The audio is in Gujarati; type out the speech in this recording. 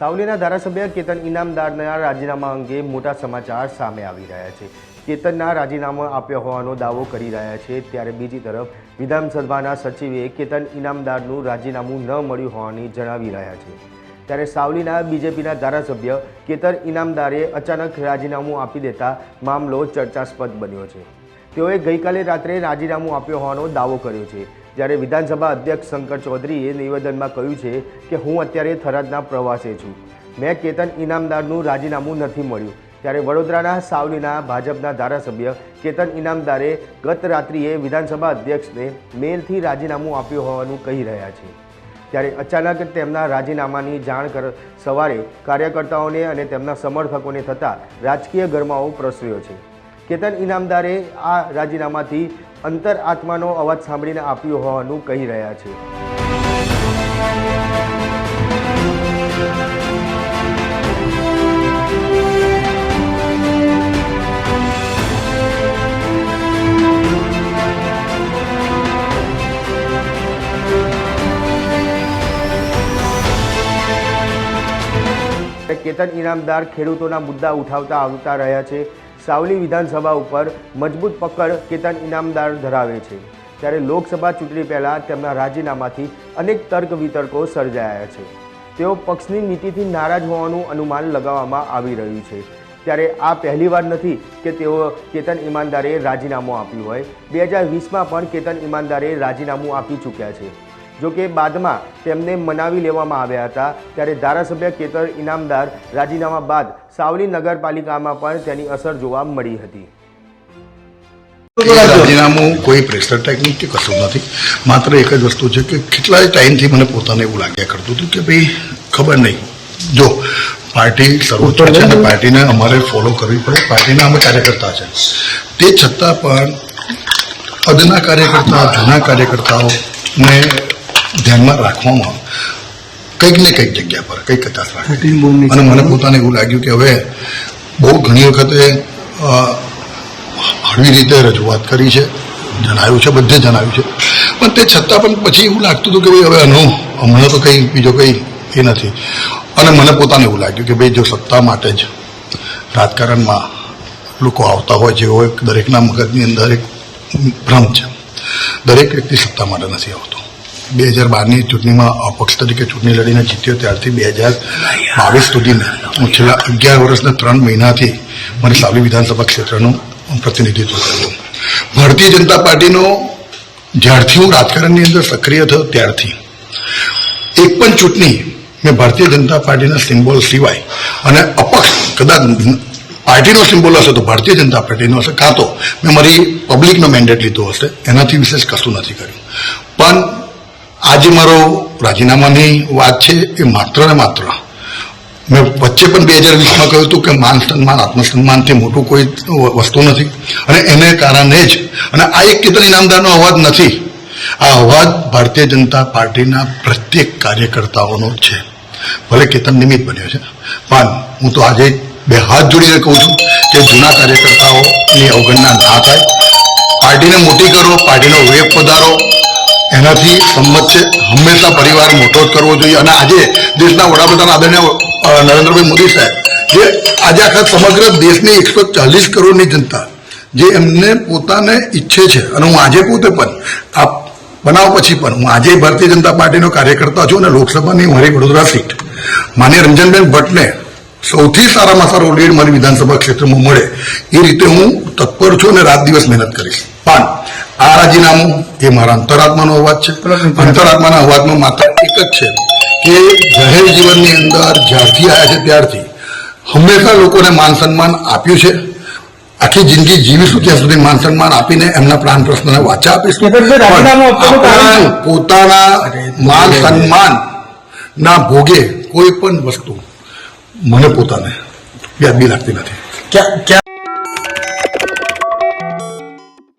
સાવલીના ધારાસભ્ય કેતન ઇનામદારના રાજીનામા અંગે મોટા સમાચાર સામે આવી રહ્યા છે. કેતનના રાજીનામા આપ્યો હોવાનો દાવો કરી રહ્યા છે ત્યારે બીજી તરફ વિધાનસભાના સચિવે કેતન ઇનામદારનું રાજીનામું ન મળ્યું હોવાની જણાવી રહ્યા છે. ત્યારે સાવલીના બીજેપીના ધારાસભ્ય કેતન ઇનામદારે અચાનક રાજીનામું આપી દેતા મામલો ચર્ચાસ્પદ બન્યો છે. તેઓએ ગઈકાલે રાત્રે રાજીનામું આપ્યો હોવાનો દાવો કર્યો છે. જ્યારે વિધાનસભા અધ્યક્ષ શંકર ચૌધરીએ નિવેદનમાં કહ્યું છે કે હું અત્યારે થરાદના પ્રવાસે છું. મેં કેતન ઇનામદારનું રાજીનામું નથી મળ્યું. ત્યારે વડોદરાના સાવલીના ભાજપના ધારાસભ્ય કેતન ઇનામદારે ગત રાત્રિએ વિધાનસભા અધ્યક્ષને મેલથી રાજીનામું આપ્યું હોવાનું કહી રહ્યા છે. ત્યારે અચાનક તેમના રાજીનામાની જાણ કર, સવારે કાર્યકર્તાઓને અને તેમના સમર્થકોને થતાં રાજકીય ગરમાવો પ્રસર્યો છે. કેતન ઇનામદારે આ રાજીનામાથી અંતર આત્માનો અવાજ સાંભળીને આપ્યો હોવાનું કહી રહ્યા છે. કેતન ઇનામદાર ખેડૂતોના મુદ્દા ઉઠાવતા આવતા રહ્યા છે. સાવલી વિધાનસભા ઉપર મજબૂત પકડ કેતન ઇનામદાર ધરાવે છે. ત્યારે લોકસભા ચૂંટણી પહેલાં તેમના રાજીનામાથી અનેક તર્ક વિતર્કો સર્જાયા છે. તેઓ પક્ષની નીતિથી નારાજ હોવાનું અનુમાન લગાવવામાં આવી રહ્યું છે. ત્યારે આ પહેલીવાર નથી કે તેઓ કેતન ઈમાનદારે રાજીનામું આપ્યું હોય. બે હજાર વીસમાં પણ કેતન ઈમાનદારે રાજીનામું આપી ચૂક્યા છે. જો કે બાદમાં તેમને મનાવી લેવામાં આવ્યા હતા. ત્યારે ધારાસભ્ય કેતર ઇનામદાર રાજીનામા બાદ સાવલી નગરપાલિકામાં પણ તેની અસર જોવા મળી હતી. રાજીનામું કોઈ પ્રેશર ટેકનિક કે કશું નથી. માત્ર એક જ વસ્તુ છે કે કેટલાય ટાઈમથી મને પોતાને એવું લાગ્યા કરતું હતું કે ભાઈ ખબર નહીં. જો પાર્ટી સર્વોચ્ચ છે અને પાર્ટીને અમારે ફોલો કરવી પડે. પાર્ટીના અમે કાર્યકર્તા છે. તે છતાં પણ અદના કાર્યકર્તા જૂના કાર્યકર્તાઓને ધ્યાનમાં રાખવામાં કંઈક ને કંઈક જગ્યા પર કંઈક કચાશ રાખે. અને મને પોતાને એવું લાગ્યું કે હવે બહુ ઘણી વખતે હળવી રીતે રજૂઆત કરી છે જણાવ્યું છે બધે જણાવ્યું છે. પણ તે છતાં પણ પછી એવું લાગતું હતું કે ભાઈ હવે આનું હમણાં તો કંઈ બીજો કંઈ એ નથી. અને મને પોતાને એવું લાગ્યું કે ભાઈ જો સત્તા માટે જ રાજકારણમાં લોકો આવતા હોય જેવો એક દરેકના મગજની અંદર એક ભ્રમ છે. દરેક વ્યક્તિ સત્તા માટે નથી આવતો. બે હજાર બારની ચૂંટણીમાં અપક્ષ તરીકે ચૂંટણી લડીને જીત્યો, ત્યારથી બે હજાર બાવીસ સુધીના હું છેલ્લા અગિયાર વર્ષના ત્રણ મહિનાથી મને સાવલી વિધાનસભા ક્ષેત્રનું પ્રતિનિધિત્વ કર્યું. ભારતીય જનતા પાર્ટીનો જ્યારથી હું રાજકારણની અંદર સક્રિય થયો, ત્યારથી. એક પણ ચૂંટણી મેં ભારતીય જનતા પાર્ટીના સિમ્બોલ સિવાય અને અપક્ષ કદાચ પાર્ટીનો સિમ્બોલ હશે તો ભારતીય જનતા પાર્ટીનો હશે, કાં તો મેં મારી પબ્લિકનો મેન્ડેટ લીધો હશે, એનાથી વિશેષ કશું નથી કર્યું. પણ આજે મારો રાજીનામાની વાત છે એ માત્ર ને માત્ર. મેં વચ્ચે પણ બે હજાર વીસમાં કહ્યું હતું કે માન સન્માન આત્મસન્માનથી મોટું કોઈ વસ્તુ નથી. અને એને કારણે જ, અને આ એક કેતન ઇનામદારનો અવાજ નથી. આ અવાજ ભારતીય જનતા પાર્ટીના પ્રત્યેક કાર્યકર્તાઓનો છે. ભલે કેતન નિમિત્ત બન્યો છે. પણ હું તો આજે બે હાથ જોડીને કહું છું કે જૂના કાર્યકર્તાઓની અવગણના ના થાય. પાર્ટીને મોટી કરો, પાર્ટીનો વેગ વધારો એનાથી સંમત છે. હંમેશા પરિવાર મોટો જ કરવો જોઈએ. અને આજે દેશના વડાપ્રધાન આદરણીય નરેન્દ્રભાઈ મોદી સાહેબ, જે આજે આખા સમગ્ર દેશની એકસો ચાલીસ કરોડની જનતા, જે એમને પોતાને ઈચ્છે છે. અને હું આજે પોતે પણ આ બનાવ પછી પણ, હું આજે ભારતીય જનતા પાર્ટીનો કાર્યકર્તા છું અને લોકસભાની મારી વડોદરા સીટ. માન્ય રંજનબેન ભટ્ટને સૌથી સારામાં સારો લીડ મારી વિધાનસભા ક્ષેત્રમાં મળે એ રીતે હું તત્પર છું અને રાત દિવસ મહેનત કરીશ. પણ આ રાજીનામું એ મારા અંતરાત્માનો અવાજ છે. અંતરાત્માના અવાજનો માત્ર એક જ છે કે જાહેર જીવનની અંદર જ્યારથી આવ્યા છે ત્યારથી હંમેશા લોકોને માન સન્માન આપ્યું છે. આખી જિંદગી જીવીશું ત્યાં સુધી માન સન્માન આપીને એમના પ્રાણ પ્રશ્નને વાચા આપીશું? પોતાના માન સન્માન ના ભોગે કોઈ પણ વસ્તુ મને પોતાને વ્યાજબી લાગતી નથી ક્યાં ક્યાં